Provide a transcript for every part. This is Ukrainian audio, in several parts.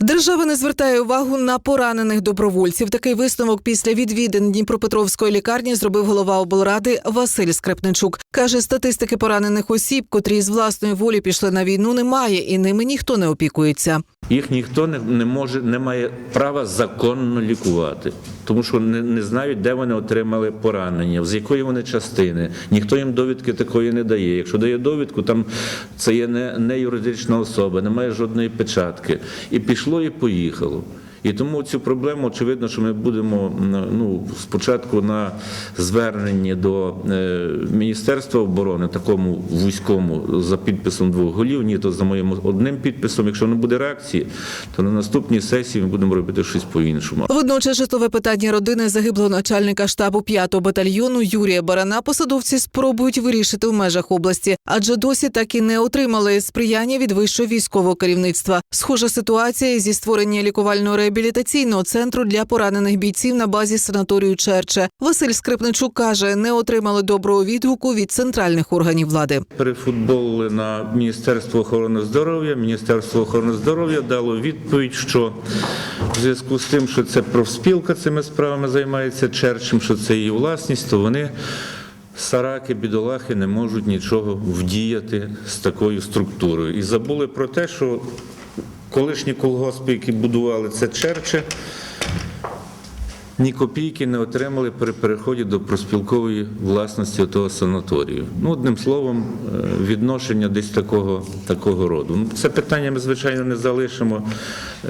Держава не звертає увагу на поранених добровольців. Такий висновок після відвідин Дніпропетровської лікарні зробив голова облради Василь Скрипничук. каже, статистики поранених осіб, котрі з власної волі пішли на війну, немає, і ними ніхто не опікується. Їх ніхто не, не може, не має права законно лікувати, тому що не, не знають, де вони отримали поранення, з якої вони частини. Ніхто їм довідки такої не дає. Якщо дає довідку, там це є не, не юридична особа, немає жодної печатки. І пішло, і поїхало. І тому цю проблему очевидно, що ми будемо ну спочатку на зверненні до е, Міністерства оборони, такому вузькому за підписом двох голів, ні то за моїм одним підписом. Якщо не буде реакції, то на наступній сесії ми будемо робити щось по-іншому. Водночас житлове питання родини загиблого начальника штабу 5-го батальйону Юрія Барана посадовці спробують вирішити в межах області, адже досі так і не отримали сприяння від вищого військового керівництва. Схожа ситуація зі створення лікувального реабілітаційного центру для поранених бійців на базі санаторію Черче. Василь Скрипничук каже, не отримали доброго відгуку від центральних органів влади. перефутболили на Міністерство охорони здоров'я. Міністерство охорони здоров'я дало відповідь, що в зв'язку з тим, що це профспілка цими справами займається Черчем, що це її власність, то вони. Сараки, бідолахи не можуть нічого вдіяти з такою структурою. І забули про те, що колишні колгоспи, які будували це черче, ні копійки не отримали при переході до проспілкової власності того санаторію. Ну, одним словом, е, відношення десь такого, такого роду. Ну, Це питання ми, звичайно, не залишимо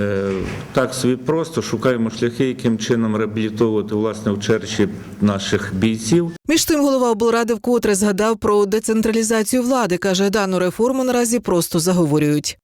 е, так собі просто, шукаємо шляхи, яким чином реабілітовувати власне в черчі наших бійців. Між тим, голова облради вкотре згадав про децентралізацію влади. каже, дану реформу наразі просто заговорюють.